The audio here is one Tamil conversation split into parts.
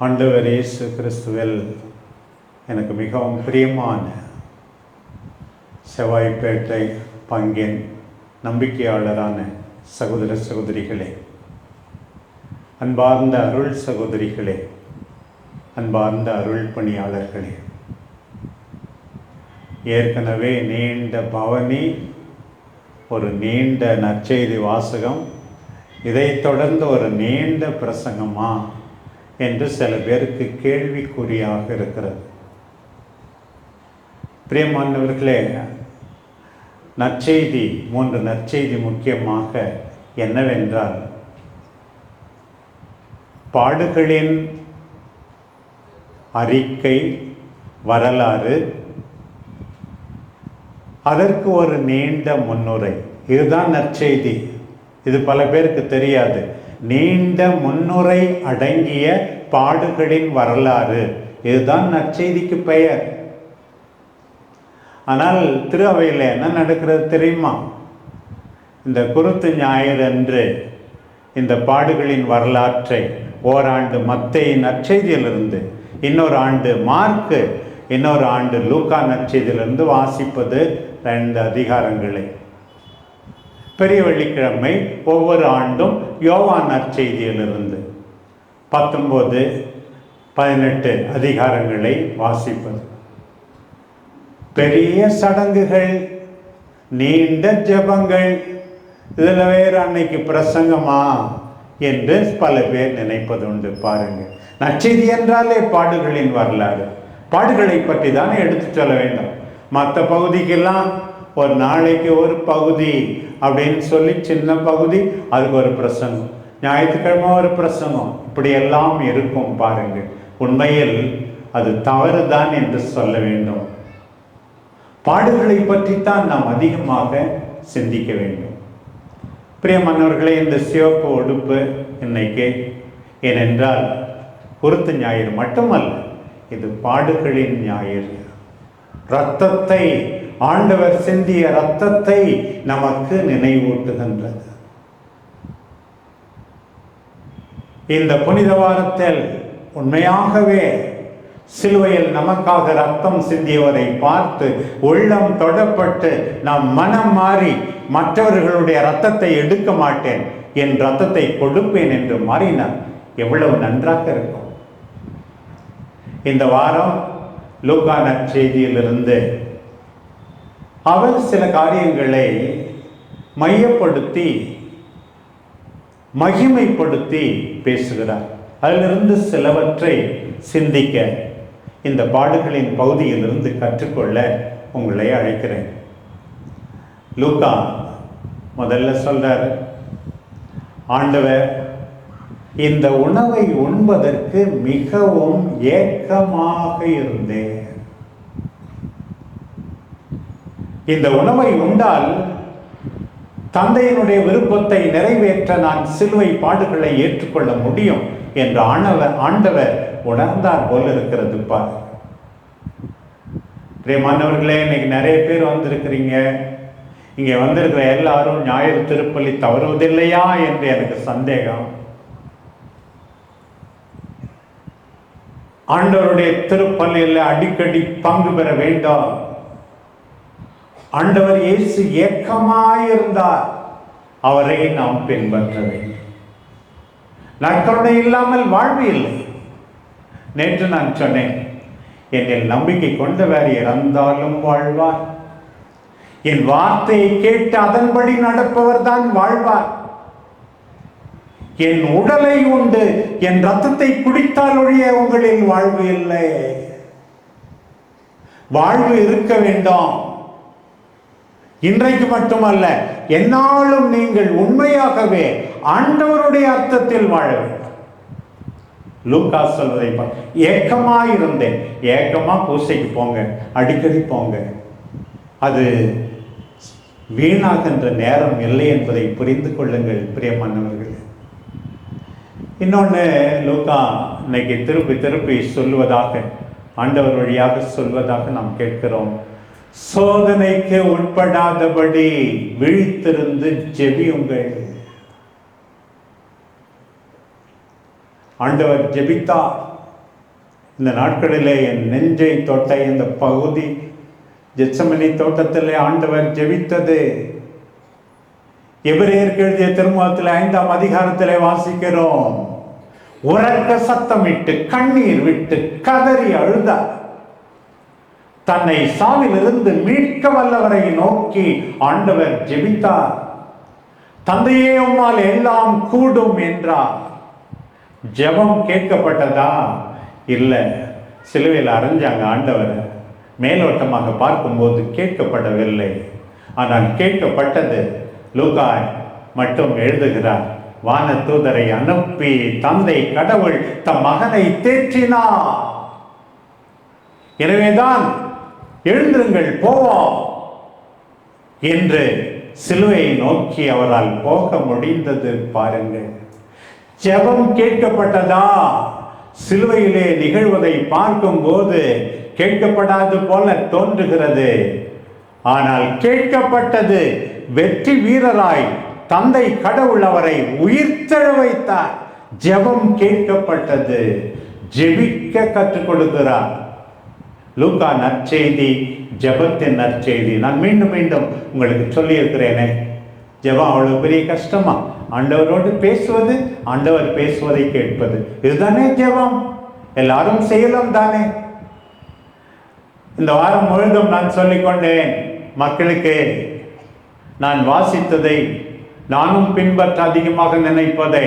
ஆண்டவர் இயேசு கிறிஸ்துவில் எனக்கு மிகவும் பிரியமான செவ்வாய்ப்பேட்டை பங்கின் நம்பிக்கையாளரான சகோதர சகோதரிகளே அன்பார்ந்த அருள் சகோதரிகளே அன்பார்ந்த அருள் பணியாளர்களே ஏற்கனவே நீண்ட பவனி ஒரு நீண்ட நற்செய்தி வாசகம் இதைத் தொடர்ந்து ஒரு நீண்ட பிரசங்கமாக என்று சில பேருக்கு கேள்விக்குறியாக இருக்கிறது. பிரியமானவர்களே நற்செய்தி மூன்று நற்செய்தி முக்கியமாக என்னவென்றால் பாடுகளின் அறிக்கை வரலாறு அதற்கு ஒரு நீண்ட முன்னுரை. இதுதான் நற்செய்தி. இது பல பேருக்கு தெரியாது. நீண்ட முன்னுரை அடங்கிய பாடுகளின் வரலாறு. இதுதான் நற்செய்திக்கு பெயர். ஆனால் திரு அவையில் என்ன நடக்கிறது தெரியுமா? இந்த குருத்து ஞாயிறு அன்று இந்த பாடுகளின் வரலாற்றை ஓராண்டு மத்தை நற்செய்தியிலிருந்து இன்னொரு ஆண்டு மார்க்கு இன்னொரு ஆண்டு லூக்கா நற்செய்தியிலிருந்து வாசிப்பது ரெண்டு அதிகாரங்களை. பெரிய வெள்ளிக்கிழமை ஒவ்வொரு ஆண்டும் யோவான் நற்செய்தியிலிருந்து பத்தொம்போது பதினெட்டு அதிகாரங்களை வாசிப்பது. பெரிய சடங்குகள் நீண்ட ஜெபங்கள் இதில் வேறு அன்னைக்கு பிரசங்கமா என்று பல பேர் நினைப்பது உண்டு. பாருங்க. நச்செய்தி என்றாலே பாடுகளின் வரலாறு. பாடுகளை பற்றி தானே எடுத்து சொல்ல வேண்டும். மற்ற பகுதிக்கெல்லாம் ஒரு நாளைக்கு ஒரு பகுதி அப்படின்னு சொல்லி சின்ன பகுதி அதுக்கு ஒரு பிரசங்கம். ஞாயிற்றுக்கிழமை ஒரு பிரசங்கம். இப்படியெல்லாம் இருக்கும் பாருங்கள். உண்மையில் அது தவறுதான் என்று சொல்ல வேண்டும். பாடுகளை பற்றித்தான் நாம் அதிகமாக சிந்திக்க வேண்டும். பிரியமானவர்களே இந்த சிவப்பு உடுப்பு இன்னைக்கு ஏனென்றால் குருத்து ஞாயிறு மட்டுமல்ல இது பாடுகளின் ஞாயிறு. இரத்தத்தை ஆண்டவர் சிந்திய ரத்தத்தை நமக்கு நினைவூட்டுகின்றது. இந்த புனித வாரத்தில் உண்மையாகவே சிலுவையில் நமக்காக ரத்தம் சிந்தியவரை பார்த்து உள்ளம் தொடப்பட்டு நாம் மனம் மாறி மற்றவர்களுடைய ரத்தத்தை எடுக்க மாட்டேன் என் ரத்தத்தை கொடுப்பேன் என்று மாறினார் எவ்வளவு நன்றாக இருக்கும். இந்த வாரம் லூகா நற்செய்தியிலிருந்து அவர் சில காரியங்களை மையப்படுத்தி மகிமைப்படுத்தி பேசுகிறார். அதிலிருந்து சிலவற்றை சிந்திக்க இந்த பாடுகளின் பகுதியிலிருந்து கற்றுக்கொள்ள உங்களை அழைக்கிறேன். லூக்கா முதல்ல சொல்றார் ஆண்டவர் இந்த உணவை உண்பதற்கு மிகவும் ஏக்கமாக இருந்தேன். இந்த உணவை உண்டால் தந்தையினுடைய விருப்பத்தை நிறைவேற்ற நான் சிலுவை பாடுகளை ஏற்றுக்கொள்ள முடியும் என்று ஆணவர் ஆண்டவர் உணர்ந்தார் போல் இருக்கிறது பார் மாணவர்களே இன்னைக்கு நிறைய பேர் வந்திருக்கிறீங்க. இங்கே வந்திருக்கிற எல்லாரும் ஞாயிறு திருப்பலி தவறுவதில்லையா என்று எனக்கு சந்தேகம். ஆண்டவருடைய திருப்பள்ளியில் அடிக்கடி பங்கு பெற வேண்டாம். ஆண்டவர் இயேசு ஏக்கமாயிருந்தார். அவரை நாம் பின்பற்ற வேண்டும். நற்கருணை இல்லாமல் வாழ்வு இல்லை. நேற்று நான் சொன்னேன் என்னில் நம்பிக்கை கொண்டவர் இறந்தாலும் வாழ்வார். என் வார்த்தையை கேட்டு அதன்படி நடப்பவர் தான் வாழ்வார். என் உடலை உண்டு என் ரத்தத்தை குடித்தால் ஒழிய உங்களில் வாழ்வு இல்லை. வாழ்வு இருக்க வேண்டாம். இன்றைக்கு மட்டுமல்ல என்னாலும் நீங்கள் உண்மையாகவே ஆண்டவருடைய அர்த்தத்தில் வாழ வேண்டும். லூக்கா சொல்வதை ஏக்கமா இருந்தேன். ஏக்கமா பூசைக்கு போங்க அடிக்கடி போங்க. அது வீணாகின்ற நேரம் இல்லை என்பதை புரிந்து கொள்ளுங்கள் பிரியமானவர்கள் இன்னொன்று லூக்கா இன்னைக்கு திருப்பி திருப்பி சொல்லுவதாக ஆண்டவர் வழியாக சொல்வதாக நாம் கேட்கிறோம். சோதனைக்கு உட்படாதபடி விழித்திருந்து ஜெபியுங்கள் ஆண்டவர் ஜெபித்தார். இந்த நாட்களிலே என் நெஞ்சை தொட்ட இந்த பகுதி ஜெச்சமணி தோட்டத்திலே ஆண்டவர் ஜெபித்தது. எபிரேயருக்கு எழுதிய திருமுகத்தில் ஐந்தாம் அதிகாரத்திலே வாசிக்கிறோம். உறக்க சத்தமிட்டு கண்ணீர் விட்டு கதறி அழுதார். தன்னை சாவிலிருந்து மீட்க வல்லவரை நோக்கி ஆண்டவர் ஜெபித்தார். தந்தையே உம்மால் எல்லாம் கூடும் என்றார். ஜெபம் கேட்கப்பட்டதா? இல்லை. சிலுவையில் அரைஞ்சாங்க ஆண்டவர். மேலோட்டமாக பார்க்கும்போது கேட்கப்படவில்லை. ஆனால் கேட்கப்பட்டது. லூகாய் மட்டும் எழுதுகிறார். வான தூதரை அனுப்பி தந்தை கடவுள் தம் மகனை தேற்றினார். எனவேதான் எழுந்திருங்கள் போவோம் என்று சிலுவையை நோக்கி அவரால் போக முடிந்தது பாருங்கள். ஜெபம் கேட்கப்பட்டதா? சிலுவையிலே நிகழ்வதை பார்க்கும்போது கேட்கப்படாது போல தோன்றுகிறது. ஆனால் கேட்கப்பட்டது வெற்றி வீரராய் தந்தை கடவுள் அவரை உயிர்த்தெழ வைத்தார். ஜெபம் கேட்கப்பட்டது. ஜெபிக்க கற்றுக் கொடுக்கிறார். லூக்கா நற்செய்தி ஜெபத்தின் நற்செய்தி. நான் மீண்டும் மீண்டும் உங்களுக்கு சொல்லியிருக்கிறேனே. ஜபம் அவ்வளவு பெரிய கஷ்டமா? ஆண்டவரோடு பேசுவது ஆண்டவர் பேசுவதை கேட்பது. இதுதானே ஜெபம்? எல்லாரும் செய்யலாம் தானே? இந்த வாரம் முழுதும் நான் சொல்லிக்கொண்டேன் மக்களுக்கு நான் வாசித்ததை நானும் பின்பற்ற அதிகமாக நினைப்பதை.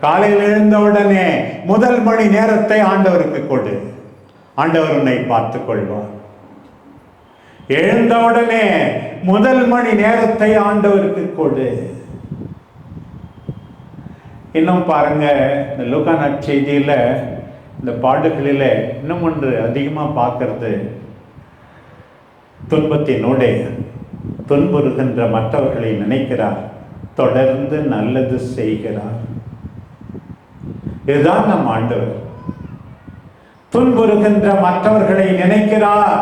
காலையில் எழுந்தவுடனே முதல் மணி நேரத்தை ஆண்டவருக்கு கொடு. ஆண்டவர் உன்னை பார்த்து கொள்வார் எழுந்தவுடனே முதல் மணி நேரத்தை ஆண்டவருக்கு கொடு. இன்னும் பாருங்க இந்த லூகா செய்தியில இந்த பாடுகளில இன்னும் ஒன்று அதிகமா பார்க்கறது. துன்பத்தினோடே துன்புறுகின்ற மற்றவர்களை நினைக்கிறார் தொடர்ந்து நல்லது செய்கிறார். இதுதான் நம் ஆண்டவர். துன்புறுகின்ற மற்றவர்களை நினைக்கிறார்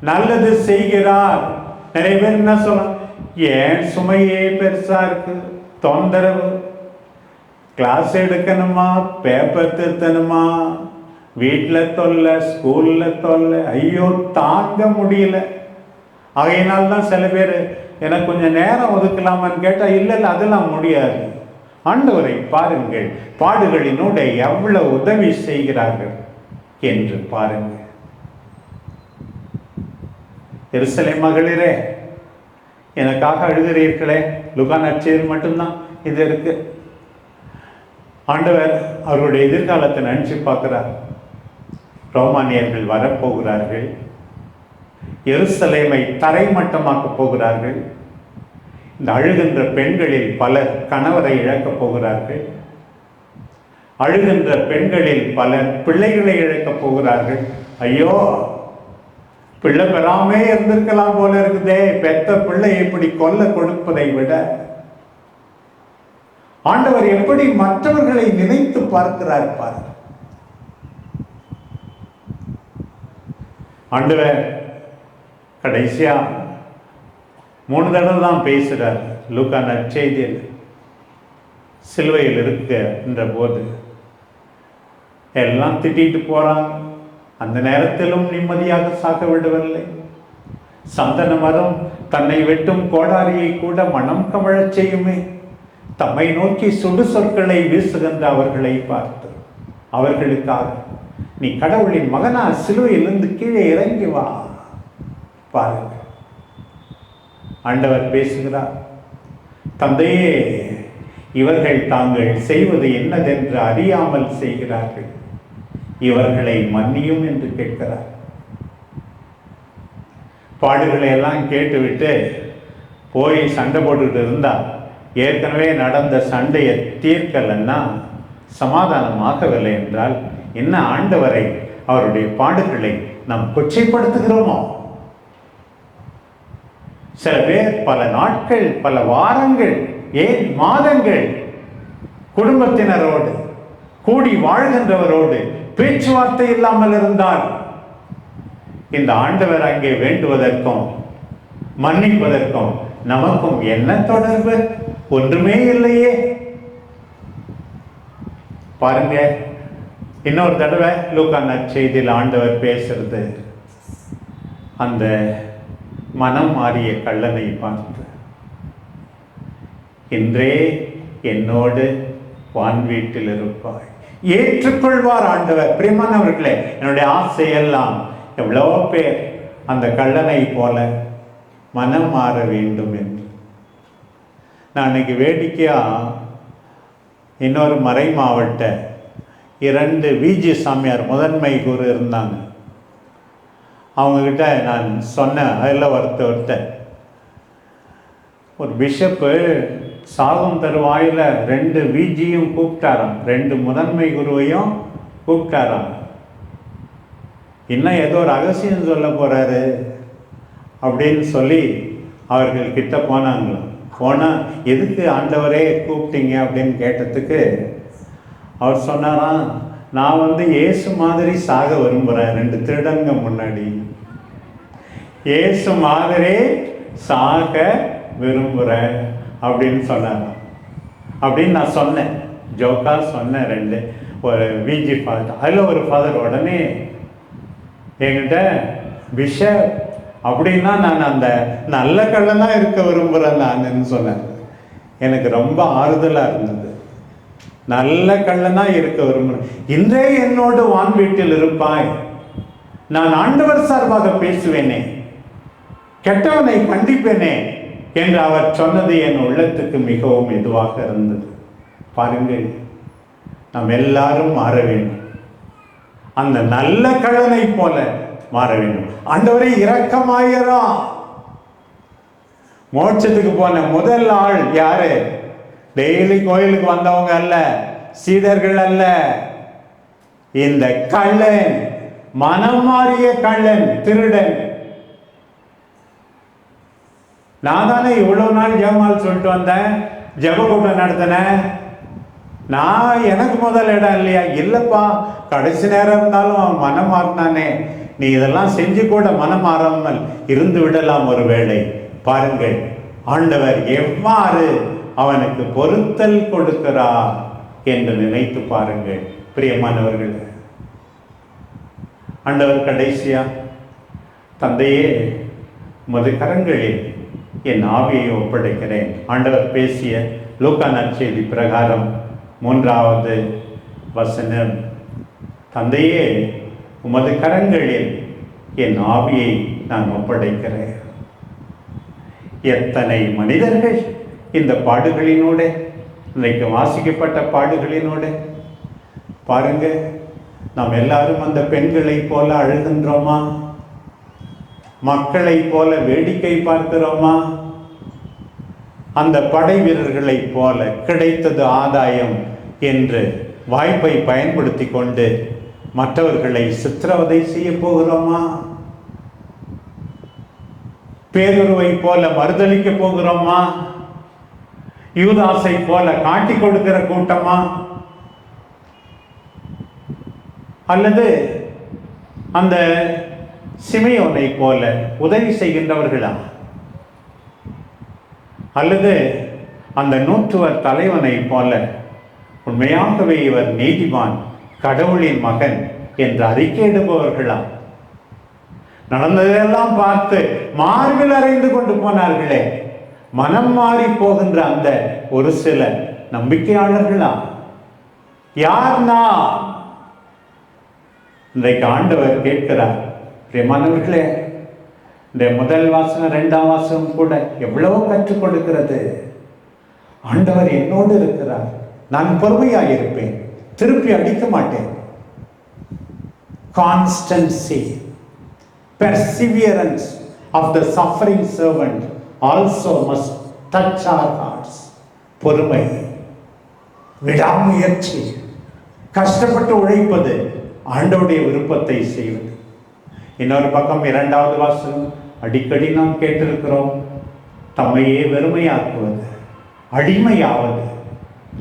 நல்லது செய்கிறார். நிறைய பேர் என்ன சொல்ல ஏன் சுமையே பெருசா இருக்கு? தொந்தரவு. கிளாஸ் எடுக்கணுமா? பேப்பர் திருத்தணுமா? வீட்டில் தொல்லை ஸ்கூலில் தொல்லை. ஐயோ தாங்க முடியல. ஆகையினால் தான் சில பேர் எனக்கு கொஞ்சம் நேரம் ஒதுக்கலாமான்னு கேட்டால் இல்லை இல்லை அதெல்லாம் முடியாது. ஆண்டவரை பாருங்கள். பாடுகளினோட எவ்வளவு உதவி செய்கிறார்கள். என்று பாருங்கள் எருசலை மகளிரே எனக்காக அழுகிறீர்களே லுகா நற்செய்தி மட்டும்தான் இது இருக்கு. ஆண்டவர் அவருடைய எதிர்காலத்தை நினைச்சு பார்க்கிறார். ரோமானியர்கள் வரப்போகிறார்கள். எருசலேமை தரைமட்டமாக்கப் போகிறார்கள். இந்த அழுகின்ற பெண்களில் பலர் கணவரை இழக்கப் போகிறார்கள். அழுகின்ற பெண்களில் பலர் பிள்ளைகளை இழக்கப் போகிறார்கள். ஐயோ பிள்ளை பெறாமே இருந்திருக்கலாம் போல இருக்குதே. பெத்த பிள்ளை இப்படி கொல்ல கொடுப்பதை விட ஆண்டவர் எப்படி மற்றவர்களை நினைத்து பார்க்கிறார் பாரு ஆண்டவர் கடைசியா மூணு தடவை தான் பேசுகிறார் லூக்கா நற்செய்தியில் சிலுவையில் இருக்கின்ற போது. எல்லாம் திட்டிட்டு போறாங்க. அந்த நேரத்திலும் நிம்மதியாக சாக விடவில்லை. சந்தன மரம் தன்னை வெட்டும் கோடாரியை கூட மனம் கமழச் செய்யுமே. தம்மை நோக்கி சுடு சொற்களை வீசுகின்ற அவர்களை பார்த்து அவர்களுக்காக நீ கடவுளின் மகனா சிலுவையிலிருந்து கீழே இறங்கி வா. பாருங்க ஆண்டவர் பேசுகிறார் தந்தையே இவர்கள் தாங்கள் செய்வது என்னதென்று அறியாமல் செய்கிறார்கள். இவர்களை மன்னியும் என்று கேட்கிறார். பாடுகளை எல்லாம் கேட்டுவிட்டு போய் சண்டை போட்டுக்கிட்டு இருந்தால் ஏற்கனவே நடந்த சண்டையை தீர்க்கலைன்னா சமாதானமாகவில்லை என்றால் என்ன ஆண்டவரை அவருடைய பாடுகளை நாம் கொச்சைப்படுத்துகிறோமோ? சில பேர் பல நாட்கள் பல வாரங்கள் ஏன் மாதங்கள் குடும்பத்தினரோடு கூடி வாழ்கின்றவரோடு பேச்சுவார்த்தை இல்லாமல் இருந்தால் இந்த ஆண்டவர் அங்கே வேண்டுவதற்கும் மன்னிப்பதற்கும் நமக்கும் என்ன தொடர்பு? ஒன்றுமே இல்லையே. பாருங்க இன்னொரு தடவை லூக்கா நற்செய்தியில் ஆண்டவர் பேசுறது. அந்த மனம் மாறிய கள்ளனை பார்த்து இன்றே என்னோடு வான் வீட்டில் இருப்பாய். ஏற்றுக்கொள்வார் ஆண்டவர். பிரியமானவர்களே என்னுடைய ஆசை எல்லாம் எவ்வளோ பேர் அந்த கள்ளனை போல மனம் மாற வேண்டும் என்று. நான் இன்னைக்கு வேடிக்கையாக இன்னொரு மறை மாவட்ட இரண்டு விஜி சாமியார் முதன்மை குரு இருந்தாங்க. அவங்கக்கிட்ட நான் சொன்னேன் அதில் ஒருத்தர் ஒரு பிஷப்பு சாகும் தருவாயில் ரெண்டு விஜியும் கூப்பிட்டாராம். ரெண்டு முதன்மை குருவையும் கூப்பிட்டாராம். இன்னும் ஏதோ ரகசியம் சொல்ல போகிறாரு அப்படின்னு சொல்லி அவர்கள் கிட்ட போனாங்களாம். போனால் எதுக்கு ஆண்டவரே கூப்பிட்டீங்க? அப்படின்னு கேட்டதுக்கு அவர் சொன்னாராம் நான் வந்து ஏசு மாதிரி சாக விரும்புகிறேன் ரெண்டு திருடங்க முன்னாடி. ஏசு மாதிரி சாக விரும்புகிறேன் அப்படின்னு சொன்னாங்க. அப்படின்னு நான் சொன்னேன். ஜோக்கா சொன்னேன் ரெண்டு. ஒரு விஜி ஃபாதர் அதில் ஒரு ஃபாதர் உடனே என்கிட்ட விஷ அப்படின்னா நான் அந்த நல்ல கல்லனாக இருக்க விரும்புகிறேன் நான் சொன்னேன் எனக்கு ரொம்ப ஆறுதலாக இருந்தது. நல்ல கள்ளனா இருக்க விரும்புகிறேன் இன்றே என்னோடு வான் வீட்டில் இருப்பாய். நான் ஆண்டவர் சார்பாக பேசுவேனே. கெட்டவனை கண்டிப்பேனே. என்று அவர் சொன்னது என் உள்ளத்துக்கு மிகவும் இதுவாக இருந்தது. பாருங்கள் நாம் எல்லாரும் மாற வேண்டும். அந்த நல்ல கடனை போல மாற வேண்டும். அந்தவரை இரக்கமாயிரம் மோட்சத்துக்கு போன முதல் ஆள் யாரு? டெய்லி கோயிலுக்கு வந்தவங்க அல்ல சீடர்கள் அல்ல. இந்த கள்ளன் மனம் மாறிய கள்ளன் திருடன். நான் தானே இவ்வளவு நாள் ஜெபமால் சொல்லிட்டு வந்தேன். ஜெப கூட்டம் நடத்தினேன். நான் எனக்கு முதல் இடம் இல்லையா? இல்லைப்பா. கடைசி நேரம் இருந்தாலும் அவன் மனம் மாறினானே. நீ இதெல்லாம் செஞ்சு கூட மனம் மாறாமல் இருந்து விடலாம் ஒரு வேளை பாருங்கள் ஆண்டவர் எவ்வாறு அவனுக்கு பொருத்தல் கொடுக்கிறார் என்று நினைத்து பாருங்கள். பிரியமானவர்கள் ஆண்டவர் கடைசியா தந்தையே உமது கரங்களில் என் ஆவியை ஒப்படைக்கிறேன். ஆண்டவர் பேசிய லூக்கா நற்செய்தி பிரகாரம் மூன்றாவது வசனம். தந்தையே உமது கரங்களில் என் ஆவியை நான் ஒப்படைக்கிறேன். எத்தனை மனிதர்கள் இந்த பாடுகளினோட இன்றைக்கு வாசிக்கப்பட்ட பாடுகளினோட பாருங்க நாம் எல்லாரும் அந்த பெண்களைப் போல அழுகின்றோமா? மக்களைப் போல வேடிக்கை பார்க்கிறோமா? அந்த படை வீரர்களைப் போல கிடைத்தது ஆதாயம் என்று வாய்ப்பை பயன்படுத்தி கொண்டு மற்றவர்களை சித்திரவதை செய்ய போகிறோமா? பேருருவை போல மறுதளிக்க போகிறோமா? யூதாசை போல காட்டி கொடுக்கிற கூட்டமா? அல்லது அந்த சிமையோனை போல உதவி செய்கின்றவர்களா? அல்லது அந்த நூற்றுவர் தலைவனை போல உண்மையாகவே இவர் நீதிமான் கடவுளின் மகன் என்று அறிக்கையிடுபவர்களா? நடந்ததெல்லாம் பார்த்து மார்பில் அறைந்து கொண்டு போனார்களே. மனம் மாறி போகின்ற அந்த ஒரு சில நம்பிக்கையாளர்களா? யார் நான் இன்றைக்கு ஆண்டவர் கேட்கிறார் பிரியமானவர்களே இந்த முதல் வாசனம் ரெண்டாம் வாசனம் கூட எவ்வளவோ கற்றுக் கொடுக்கிறது. ஆண்டவர் என்னோடு இருக்கிறார். நான் பொறுமையாக இருப்பேன் திருப்பி அடிக்க மாட்டேன். Constancy perseverance of the suffering servant also must touch our hearts பொறுமை விடாமுயற்சி கஷ்டப்பட்டு உழைப்பது ஆண்டவருடைய விருப்பத்தை செய்வது. இன்னொரு பக்கம் இரண்டாவது வாசகம் அடிக்கடி நாம் கேட்டிருக்கிறோம் தம்மையே வெறுமையாக்குவது அடிமையாவது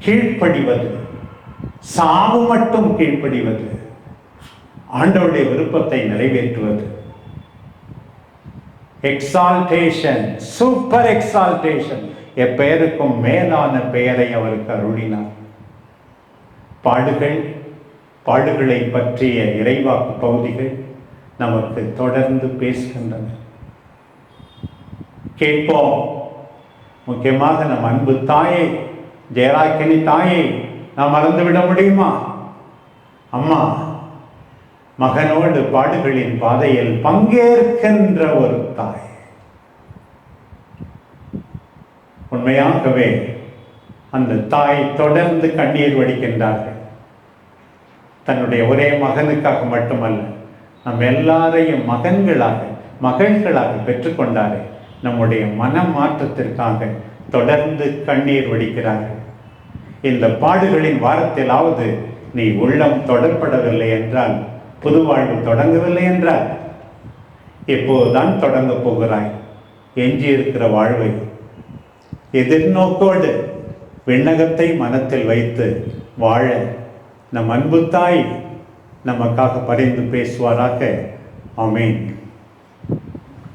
கீழ்ப்படிவது சாவு மட்டும் கீழ்ப்படிவது ஆண்டவருடைய விருப்பத்தை நிறைவேற்றுவது. எக்ஸால்டேஷன் சூப்பர் எக்ஸால்டேஷன் எப்பெயருக்கும் மேலான பெயரை அவருக்கு அருளினார். பாடுகள் பாடுகளை பற்றிய இறைவாக்கு பகுதிகள் நமக்கு தொடர்ந்து பேசுகின்றன. கேட்போம். முக்கியமாக நம் அன்பு தாயை ஜெயராக்கினி தாயை நாம் மறந்துவிட முடியுமா? அம்மா மகனோடு பாடுகளின் பாதையில் பங்கேற்கின்ற ஒரு தாய். உண்மையாகவே அந்த தாய் தொடர்ந்து கண்ணீர் வடிக்கின்றார்கள். தன்னுடைய ஒரே மகனுக்காக மட்டுமல்ல நம் எல்லாரையும் மகன்களாக மகள்களாக பெற்றுக்கொண்டாரே நம்முடைய மன மாற்றத்திற்காக தொடர்ந்து கண்ணீர் வடிக்கிறார்கள். இந்த பாடுகளின் வாரத்திலாவது நீ உள்ளம் தொடர்படவில்லை என்றால் புது வாழ்வு தொடங்கவில்லை என்றால் இப்போதுதான் தொடங்கப் போகிறாய். எஞ்சி இருக்கிற வாழ்வை எதிர்நோக்கோடு விண்ணகத்தை மனத்தில் வைத்து வாழ நம் அன்பு தாய் நமக்காக பரிந்து பேசுவாராக. ஆமேன்.